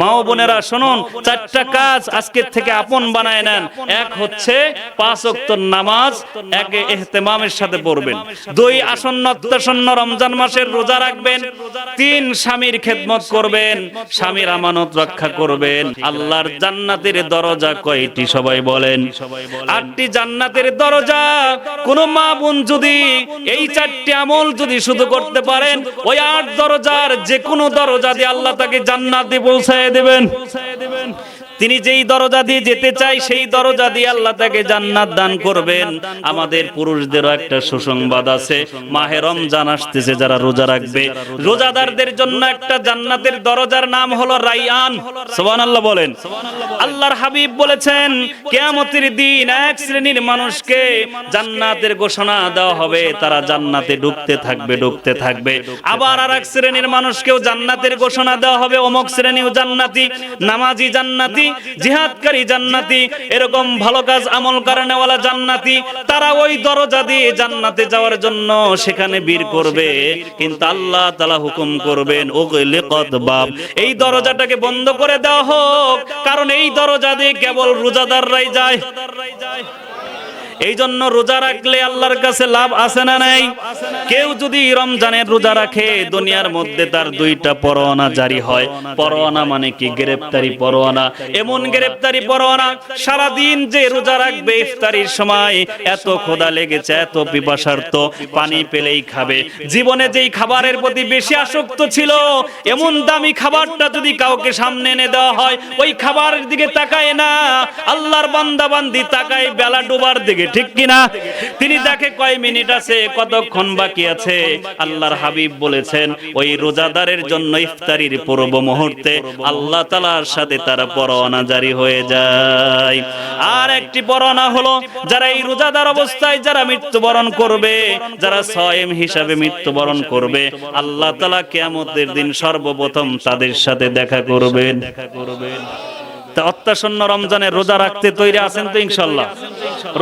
মা বোনেরা, শুনুন, চারটা কাজ আজকের থেকে আপন বানায় নেন। এক হচ্ছে পাঁচ নামাজ, এক সাথে পড়বেন। দুই আসন্ন রমজান মাসের রোজা রাখবেন। তিন স্বামীর খেদমত করবেন, স্বামীর আমানত রক্ষা করবেন। আল্লাহর জান্নাতের দরজা কয়টি সবাই বলেন? আটটি জান্নাতের দরজা। কোন মা বোন যদি এই চারটি আমল যদি শুধু করতে পারেন, ওই আট দরজার যে কোনো দরজা দিয়ে আল্লাহ তাকে জান্নাতে পৌঁছায় দেবেন। তিনি যেই দরজা দিয়ে যেতে চাই সেই দরজা দিয়ে আল্লাহ তাকে জান্নাত দান করবেন। আমাদের পুরুষদেরও একটা সুসংবাদ আছে। মাহে রমজান আসতেছে, যারা রোজা রাখবে। রোজাদারদের জন্য একটা জান্নাতের দরজার নাম হলো রাইয়ান। সুবহানাল্লাহ বলেন। আল্লাহর হাবিব বলেছেন, কিয়ামতের দিন এক শ্রেণির মানুষকে জান্নাতের ঘোষণা দেওয়া হবে। তারা জান্নাতে ডুবতে থাকবে ডুবতে থাকবে। আবার আর এক শ্রেণির মানুষকেও জান্নাতের ঘোষণা দেওয়া হবে। অমুক শ্রেণীও জান্নাতি, নামাজি জান্নাতি জিহাদকারী জান্নাতি, এরকম ভালো কাজ আমল কারণেওয়ালা জান্নাতি, তারা ওই দরজা দিয়ে জান্নাতে যাওয়ার জন্য সেখানে বীর করবে। কিন্তু আল্লাহ তালা হুকুম করবেন ও বাব, এই দরজাটাকে বন্ধ করে দেওয়া হোক, কারণ এই দরজা দিয়ে কেবল রোজাদাররাই যায়। এই জন্য রোজা রাখলে আল্লাহর কাছে লাভ আছে না নাই? কেউ যদি রমজানের রোজা রাখে, দুনিয়ার মধ্যে তার দুইটা পরোয়ানা জারি হয়। পরোয়ানা মানে কি? গ্রেফতারি পরোয়ানা। এমন গ্রেফতারি পরোয়ানা সারা দিন যে রোজা রাখবে ইফতারির সময়, এত খোদা লেগেছে, এত পিপাসার্থ, পানি পেলেই খাবে। জীবনে যেই খাবারের প্রতি বেশি আসক্ত ছিল, এমন দামি খাবারটা যদি কাউকে সামনে এনে দেওয়া হয়, ওই খাবারের দিকে তাকায় না। আল্লাহর বান্দা বান্দি তাকায়, বেলা ডোবার দিকে ঠিক কিনা? তিনি দেখে কয় মিনিট আছে, কতক্ষণ বাকি আছে? আল্লাহর হাবিব বলেছেন, ওই রোজাদারের জন্য ইফতারির পূর্ব মুহূর্তে আল্লাহ তালার সাথে তারা পরোয়ানা জারি হয়ে যায়। আর একটি পরোয়ানা হলো, যারা এই রোজাদার অবস্থায় যারা মৃত্যুবরণ করবে, যারা সয়েম হিসাবে মৃত্যুবরণ করবে, আল্লাহ তালা কেয়ামতের দিন সর্বপ্রথম তাদের সাথে দেখা করবেন। দেখা করবেন তা অত্যাসন্ন রমজানের রোজা রাখতে তৈরি আছেন তো ইনশাল্লাহ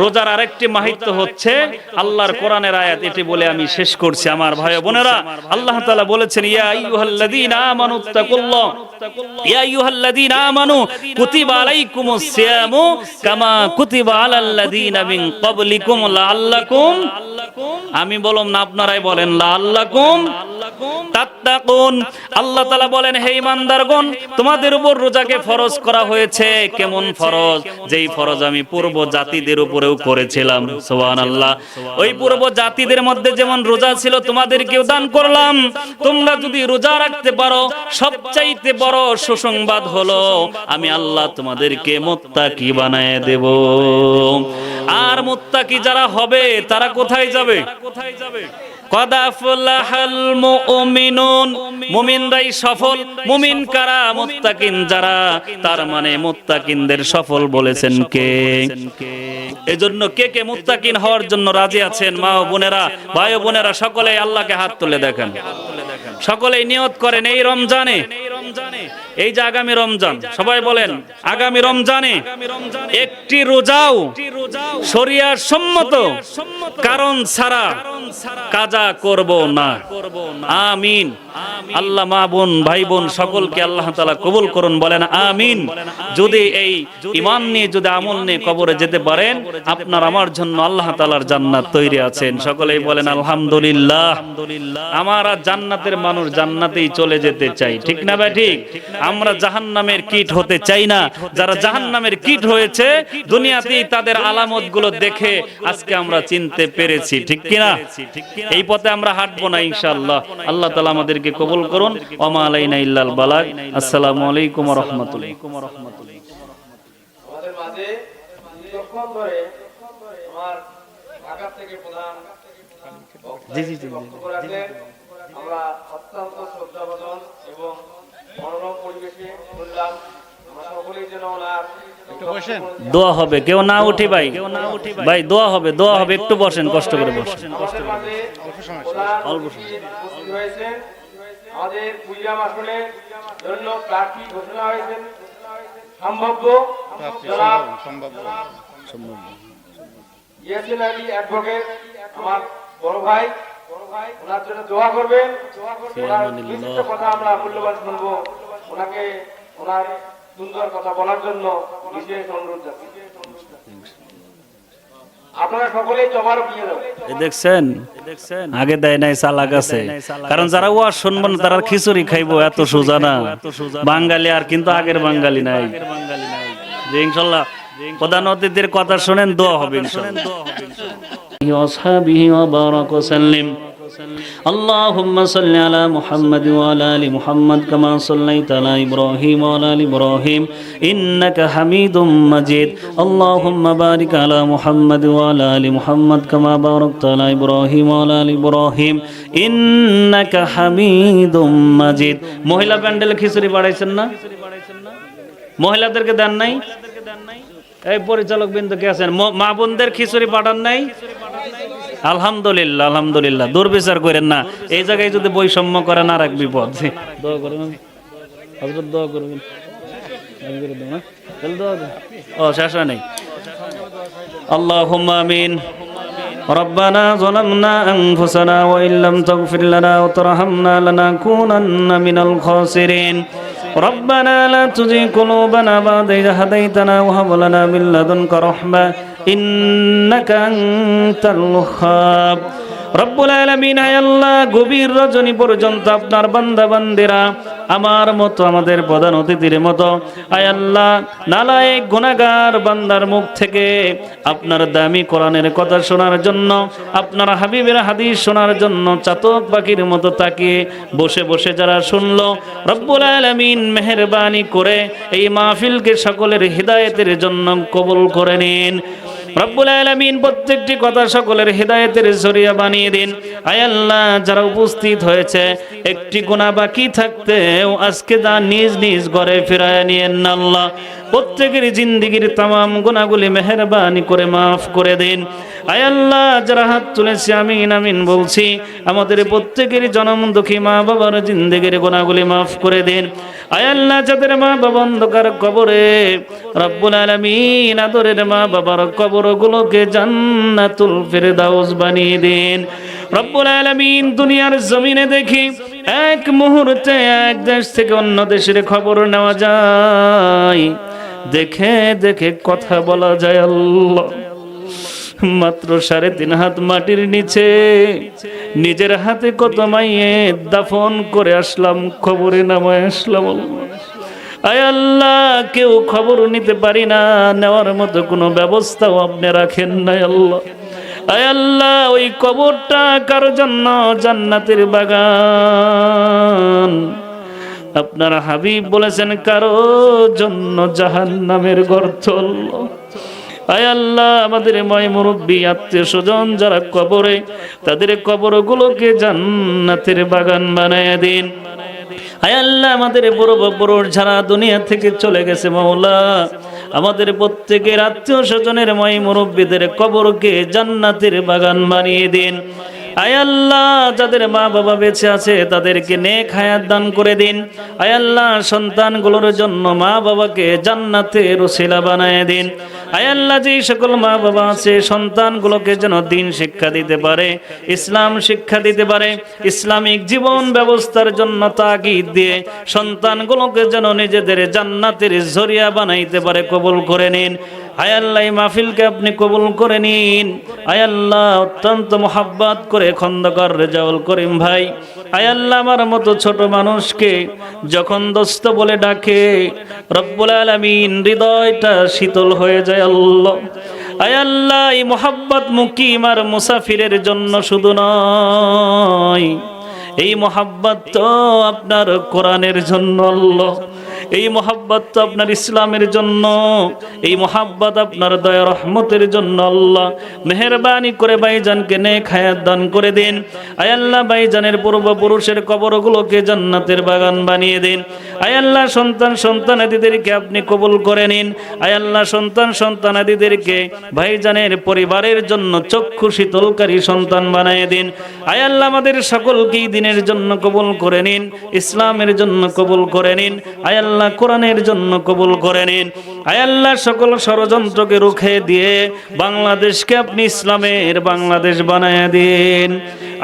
রোজার আরেকটি মাহিত্য হচ্ছে আল্লাহর কোরআনের আয়াত। এটি বলে আমি শেষ করছি আমার ভাই বোনেরা। আল্লাহ তালা বলেছেন ইয়া আইয়ুহাল্লাযীনা আমানুত্তাকুল্লাহ ইয়া আইয়ুহাল্লাযীনা আমানু কুতিবা আলাইকুমুস সিয়ামু কামা কুতিবা আলাল্লাযীনা মিন ক্বাবলিকুম লাআল্লাকুম আমি বললাম না আপনারাই বলেন লাআল্লাকুম তাত্তাকুন। আল্লাহ তাআলা বলেন হে ইমানদারগণ তোমাদের উপর রোজাকে ফরজ করা হয়েছে কেমন ফরজ? যেই ফরজ? আমি পূর্ব জাতিদের উপরেও করেছিলাম সুবহানাল্লাহ। ওই পূর্ব জাতিদের মধ্যে যেমন রোজা ছিল তোমাদেরকেও দান করলাম। তোমরা যদি রোজা রাখতে পারো সবচাইতে বড় সুসংবাদ হলো আমি আল্লাহ তোমাদেরকে মুত্তাকি বানায় দেব। আর মুত্তাকি যারা হবে তারা কোথায় যাবে? কোথায় মুমিনুন মুমিনরাই সফল মুমিন কারা? মুত্তাকিন যারা? তার মানে মুত্তাকিনদের সফল বলেছেন কে? এজন্য কে কে মুত্তাকিন হওয়ার জন্য রাজি আছেন মা ও বোনেরা ভাই ও বোনেরা সকলে আল্লাহকে হাত তুলে দেখেন। সকলেই নিয়ত করেন এই রমজানে। এই যে আগামী রমজান, সবাই বলেন, আগামী রমজানে একটি রোজাও শরিয়ার সম্মত, কারণ ছাড়া কাজা করব না। আমিন। আল্লাহ মা বোন, ভাই বোন, সকলকে আল্লাহ তালা কবুল করুন, বলেন আমিন। যদি এই ইমান নিয়ে, যদি আমল নিয়ে কবরে যেতে পারেন, আপনার আমার জন্য আল্লাহ তালার জান্নাত তৈরি আছেন সকলেই বলেন, আলহামদুলিল্লাহ। আমার আর জান্নাতের মানুষ জান্নাতেই চলে যেতে চাই ঠিক না ভাই, ঠিক? আমরা জাহান্নামের কীট হতে চাই না। যারা জাহান্নামের কীট হয়েছে, দুনিয়াতেই তাদের আলামতগুলো দেখে আজকে আমরা চিনতে পেরেছি। ঠিক কিনা? এই পথে আমরা হাঁটবো না ইনশাআল্লাহ। আল্লাহ তালা আমাদেরকে কবুল করুন। ওমা ইল্লাল বালাগ। আসসালামু আলাইকুম রাহমাতুল্লাহ। আমরা অত্যন্ত শ্রদ্ধাভাজন এবং মনোরম পরিবেশে ওনার দোয়া হবে কেউ না উঠি ভাই। ভাই। দোয়া হবে দোয়া হবে একটু বসেন কষ্ট করে বসেন। অতিথি আমাদের কুড়িগ্রাম আসনের জন্য প্রার্থী ঘোষণা হয়েছেন সম্ভাব্য জনাব ইয়াসিন আলী অ্যাডভোকেট আমার বড় ভাই আগে দেয় নাই চালাক আছে। কারণ যারা ওয়া শুনবেন তারা খিচুড়ি খাইবো এত সোজা না বাঙালি আর কিন্তু আগের বাঙালি নাই। ইনশাল্লাহ। প্রধান অতিথির কথা শোনেন দোয়া হবে ইনশাল্লাহ। اللهم صل على محمد وعلى ال محمد كما صليت على ابراهيم وعلى ال ابراهيم انك حميد مجيد اللهم بارك على محمد وعلى ال محمد كما باركت على ابراهيم وعلى ال ابراهيم انك حميد مجيد মহিলা প্যান্ডেলে খিচুড়ি বাড়াইছেন না মহিলাদেরকে দেন নাই এই পরিচালক বিন্দু কে আছেন ম- মা বোনদের খিচুড়ি পাঠান নাই আলহামদুলিল্লাহ আলহামদুলিল্লাহ দুর্বিচার করেন না এই জায়গায় যদি বৈষম্য করেন আর এক বিপদ দোয়া করবেন হজরত দোয়া করবেন আমি করে দেবো না? তাহলে দোয়া করুন। ও শেষ হয় নাই اللهم آمين ربنا ظلمنا أنفسنا وإن لم تغفر لنا وترحمنا لنكونن من الخاسرين ربنا لا تزغ قلوبنا بعد إذ هديتنا وهب لنا من لدنك رحمة إنك أنت الوهاب রব্বুল আলামিন আল্লাহ, গভীর রজনী পর্যন্ত আপনার বান্দা বান্দিরা আমার মতো, আমাদের প্রধান অতিথির মতো আয় আল্লাহ নালায়েক গুনাহগার বান্দার মুখ থেকে আপনার দামি কোরআনের কথা শোনার জন্য, আপনার হাবিবের হাদিস শোনার জন্য চাতক পাখির মতো তাকিয়ে বসে বসে যারা শুনলো, রব্বুল আলামিন মেহেরবানি করে এই মাহফিলকে সকলের হৃদায়তের জন্য কবুল করে নিন। রব্বুল আলামিন প্রত্যেকটি কথা সকলের হেদায়েতের জরিয়া বানিয়ে দিন। আয় আল্লাহ, যারা উপস্থিত হয়েছে, একটি গুনাহ বাকি থাকতেও আজকে দা নিজ নিজ ঘরে ফিরায় নিয়েন আল্লাহ। প্রত্যেকের জিন্দিগির তামাম গুনাহগুলি মেহেরবানি করে মাফ করে দিন। আয় আল্লাহ, যারা হাত তুলেছে, আমিন আমিন বলছি, আমাদের প্রত্যেকের জনম দুঃখী মা বাবার জিন্দিগির গুনাহগুলি মাফ করে দিন। আয় আল্লাহ, যাদের মা বাবা অন্ধকার কবরে, রব্বুল আলামিন আদরের মা বাবার কবরগুলোকে জান্নাতুল ফেরদাউস বানিয়ে দিন। রব্বুল আলামিন দুনিয়ার জমিনে দেখি, এক মুহূর্তে এক দেশ থেকে অন্য দেশের খবর নেওয়া যায়। দেখে দেখে কথা বলা যায়, আল্লাহ। মাত্র সাড়ে তিন হাত মাটির নিচে নিজের হাতে কত মাইয়ে দাফন করে আসলাম, খবরে নামায় আসলাম। আয় আল্লাহ, কেউ খবর নিতে পারি না, নেওয়ার মতো কোনো ব্যবস্থাও আপনি রাখেন নাই আল্লাহ আয় আল্লাহ, ওই কবরটা কারও জন্য জান্নাতের বাগান আপনার হাবিব বলেছেন, কারও জন্য জাহান নামের আল্লাহ। আয় আল্লাহ, আমাদের ময় মুরব্বী, আত্মীয় স্বজন যারা কবরে, তাদের কবরগুলোকে জান্নাতের বাগান বানায় দিন। আয় আল্লাহ, আমাদের পূর্বপুরুষ যারা দুনিয়া থেকে চলে গেছে মাওলা, আমাদের প্রত্যেকের আত্মীয় স্বজনের ময় মুরব্বীদের কবরকে জান্নাতের বাগান বানিয়ে দিন। আয় আল্লাহ, যাদের মা বাবা বেঁচে আছে, তাদেরকে নেক হায়াত দান করে দিন। আয় আল্লাহ, সন্তানগুলোর জন্য মা বাবাকে জান্নাতের ওসিলা বানায় দিন। আয় আল্লাহ, যে সকল মা বাবা আছে, সন্তানগুলোকে যেন দিন শিক্ষা দিতে পারে, ইসলাম শিক্ষা দিতে পারে, ইসলামিক জীবন ব্যবস্থার জন্য তাগিদ দিয়ে সন্তানগুলোকে যেন নিজেদের জান্নাতের জরিয়া বানাইতে পারে, কবুল করে নিন। আয় আল্লাহ মাহফিলকে আপনি কবুল করে নিন। আয় আল্লাহ, অত্যন্ত মোহাব্বত করে খন্দকার রেজাউল করিম ভাই। আয় আল্লাহ, আমার মতো ছোট মানুষকে যখন দোস্ত বলে ডাকে, রব্বুল আলামিন হৃদয়টা শীতল হয়ে যায় আল্লাহ। আয় আল্লাহ, এই মোহাব্বত মুকিম আর মুসাফিরের জন্য শুধু নয়, এই মোহাব্বত তো আপনার কোরআনের জন্য আল্লাহ। এই মোহাব্বত তো আপনার ইসলামের জন্য, এই মোহাব্বত আপনার দয়া রহমতের জন্য আল্লাহ। মেহরবানি করে ভাইজানকে নেক হায়াত দান করে দিন। আয় আল্লাহ ভাইজানের পূর্বপুরুষের কবরগুলোকে জান্নাতের বাগান বানিয়ে দিন। আয় আল্লাহ সন্তান সন্তানাদিদেরকে আপনি কবুল করে নিন। আয় আল্লাহ সন্তান সন্তানাদিদেরকে ভাইজানের পরিবারের জন্য চক্ষু শীতলকারী সন্তান বানিয়ে দিন। আয় আল্লাহ আমাদের সকলকেই দিনের জন্য কবুল করে নিন, ইসলামের জন্য কবুল করে নিন, আয় আল্লাহ কোরআনের জন্য কবুল করে নিন। আয় আল্লাহ সকল ষড়যন্ত্রকে রুখে দিয়ে বাংলাদেশকে আপনি ইসলামের বাংলাদেশ বানায় দিন।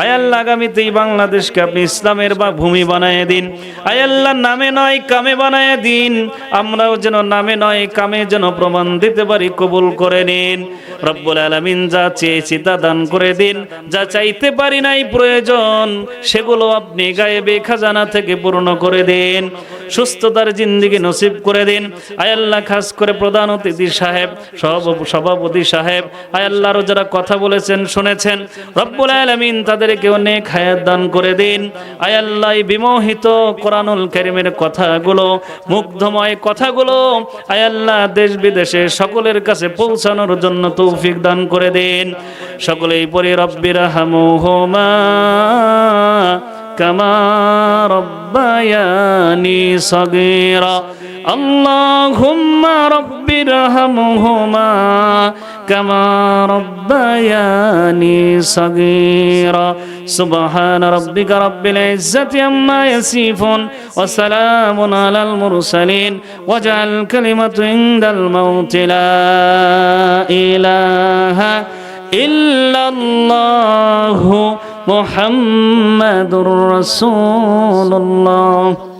আয় আল্লাহ আগামীতে বাংলাদেশকে আপনি ইসলামের বা ভূমি বানায় দিন। আয়াল্লাহ নামে নয়, কামে বানায় দিন। আমরাও যেন নামে নয়, কামে যেন প্রমাণ দিতে পারি, কবুল করে নিন। রব্বুল আলমিন যা চেয়েছি তা দান করে দিন। যা চাইতে পারি নাই প্রয়োজন, সেগুলো আপনি গায়েবে খাজানা থেকে পূর্ণ করে দিন। সুস্থতার জিন্দিগি নসিব করে দিন। আয়াল্লাহ খাস করে প্রধান অতিথি সাহেব সভাপ- সভাপতি সাহেব আয়াল্লাহরও যারা কথা বলেছেন, শুনেছেন, রব্বুল আলামিন তাদেরকে অনেক হায়াত দান করে দিন। আয়াল্লাহ বিমোহিত কোরআনুল কারীমের কথাগুলো, মুগ্ধময় কথাগুলো আয়াল্লাহ দেশ বিদেশে সকলের কাছে পৌঁছানোর জন্য তৌফিক দান করে দিন। সকলেই পরে রব্বির হামুহুমা كما ربياني صغيرا. اللهم رب ارحمهما كما ربياني صغيرا. سبحان ربك رب العزة عما يصفون وسلام على المرسلين. واجعل كلمة عند الموت لا إله إلا الله. محمد رسول الله.